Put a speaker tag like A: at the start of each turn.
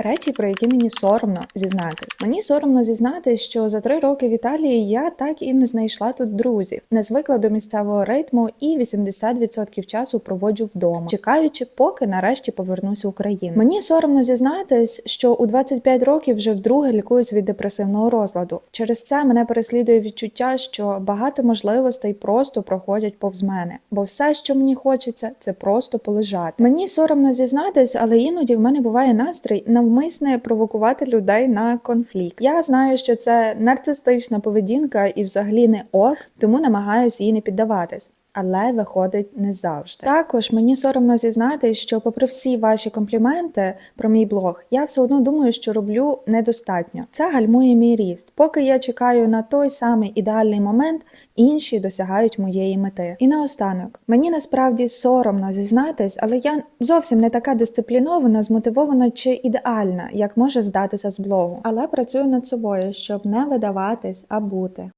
A: Речі, про які мені соромно зізнатись. Мені соромно зізнатись, що за три роки в Італії я так і не знайшла тут друзів, не звикла до місцевого ритму і 80% часу проводжу вдома, чекаючи, поки нарешті повернусь в Україну. Мені соромно зізнатись, що у 25 років вже вдруге лікуюсь від депресивного розладу. Через це мене переслідує відчуття, що багато можливостей просто проходять повз мене, бо все, що мені хочеться, це просто полежати. Мені соромно зізнатись, але іноді в мене буває настрій навмисне провокувати людей на конфлікт. Я знаю, що це нарцистична поведінка і взагалі не ок, тому намагаюся їй не піддаватись. Але виходить не завжди. Також мені соромно зізнати, що, попри всі ваші компліменти про мій блог, я все одно думаю, що роблю недостатньо. Це гальмує мій ріст. Поки я чекаю на той самий ідеальний момент, інші досягають моєї мети. І наостанок, мені насправді соромно зізнатись, але я зовсім не така дисциплінована, змотивована чи ідеальна, як може здатися з блогу. Але працюю над собою, щоб не видаватись, а бути.